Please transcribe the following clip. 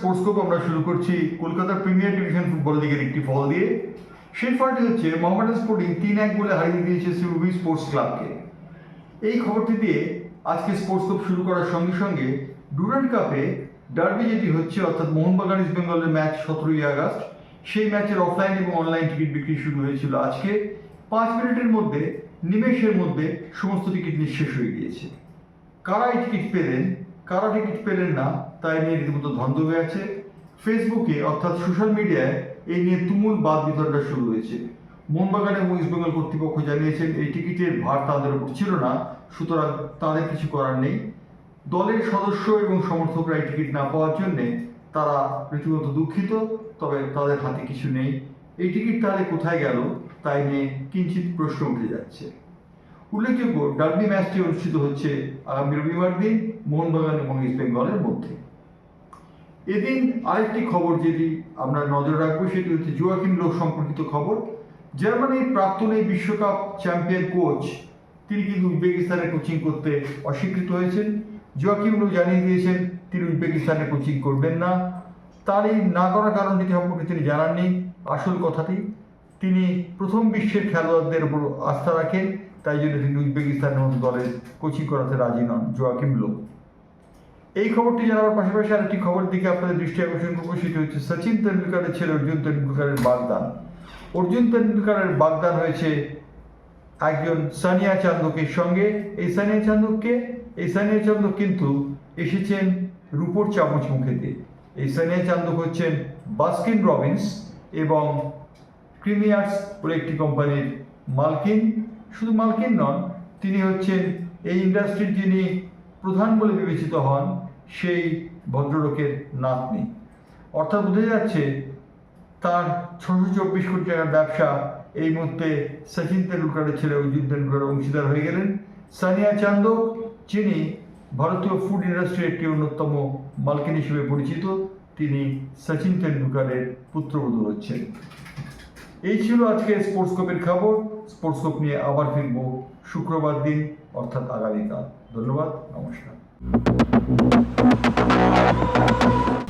Sports আমরা শুরু করছি কলকাতা প্রিমিয়ার ডিভিশন ফুটবল লিগের একটি ফল দিয়ে। সেই ফলটি হচ্ছে মোহামেডান স্পোর্টিং তিন এক বলে হারিয়ে দিয়েছে সিউবি স্পোর্টস ক্লাবকে এই খবরটি দিয়ে আজকে স্পোর্টস শুরু করার সঙ্গে সঙ্গে ডুরান্ড কাপে ডার্বি যেটি হচ্ছে অর্থাৎ মোহনবাগান ইস্ট বেঙ্গলের ম্যাচ সতেরোই আগস্ট, সেই ম্যাচের অফলাইন এবং অনলাইন টিকিট বিক্রি শুরু হয়েছিল আজকে। পাঁচ মিনিটের মধ্যে, নিমেষের মধ্যে সমস্ত টিকিট নিঃশেষ হয়ে গিয়েছে। কারা এই টিকিট পেলেন? কারা টিকিট পেলেন না তাই নিয়ে রীতিমতো ধন্দ হয়ে আছে। ফেসবুকে, অর্থাৎ সোশ্যাল মিডিয়ায় এই নিয়ে তুমুল বাদ বিতরণটা শুরু হয়েছে। মোহনবাগান এবং ইস্ট বেঙ্গল কর্তৃপক্ষ জানিয়েছেন, এই টিকিটের ভার তাদের উপর ছিল না, সুতরাং তাদের কিছু করার নেই। দলের সদস্য এবং সমর্থকরা এই টিকিট না পাওয়ার জন্যে তারা রীতিমতো দুঃখিত, তবে তাদের হাতে কিছু নেই। এই টিকিট তাহলে কোথায় গেল, তাই নিয়ে কিঞ্চিত প্রশ্ন উঠে যাচ্ছে। উল্লেখযোগ্য, ডার্বি ম্যাচটি অনুষ্ঠিত হচ্ছে আগামী রবিবার দিন মোহনবাগান এবং ইস্ট বেঙ্গলের মধ্যে। এদিন আরেকটি খবর যেটি আমরা নজর রাখব, সেটি হচ্ছে জোয়াকিম লোক সম্পর্কিত খবর। জার্মানির প্রাক্তন এই বিশ্বকাপ চ্যাম্পিয়ন কোচ, তিনি কিন্তু উজবেকিস্তানে কোচিং করতে অস্বীকৃত হয়েছেন। জোয়াকিম লোক জানিয়ে দিয়েছেন, তিনি উজবেকিস্তানে কোচিং করবেন না। তার এই না করার কারণটি সম্পর্কে তিনি জানাননি। আসল কথাটি, তিনি প্রথম বিশ্বের খেলোয়াড়দের উপর আস্থা রাখেন। তাই জন্য তিনি উজবেকিস্তানের মতো দলের কোচিং করাতে রাজি নন, জোয়াকিম লো এই খবরটি জানাবার পাশাপাশি আরেকটি খবর দিকে আপনাদের দৃষ্টি আকর্ষণ করব, সেটি হচ্ছে সচিন তেন্ডুলকারের ছেলে অর্জুন তেন্ডুলকারের বাগদান। অর্জুন তেন্ডুলকারের বাগদান হয়েছে একজন সানিয়া চান্দকের সঙ্গে। এই সানিয়া চান্দককে, এই সানিয়া চান্দক কিন্তু এসেছেন রূপোর চামচ মুখে দিয়ে। এই সানিয়া চান্দক হচ্ছেন বাস্কিন রবিন্স এবং ক্রিমিয়ার্স বলে একটি কোম্পানির মালকিন। শুধু মালকিন নন, তিনি হচ্ছেন এই ইন্ডাস্ট্রির যিনি প্রধান বলে বিবেচিত হন, সেই ভদ্রলোকের নাতনি। অর্থাৎ বোঝা যাচ্ছে তার ছশো চব্বিশ কোটি টাকার ব্যবসা এই মুহূর্তে সচিন তেন্ডুলকারের ছেলে অর্জুন তেন্ডুলকার অংশীদার হয়ে গেলেন। সানিয়া চান্দক, যিনি ভারতীয় ফুড ইন্ডাস্ট্রির একটি অন্যতম মালকিন হিসেবে পরিচিত, তিনি সচিন তেন্ডুলকারের পুত্রবধূ হচ্ছেন। এই ছিল আজকে স্পোর্টস কাপের খবর। স্পোর্টস কোপ নিয়ে আবার ফিরব শুক্রবার দিন, অর্থাৎ আগামীকাল। ধন্যবাদ, নমস্কার।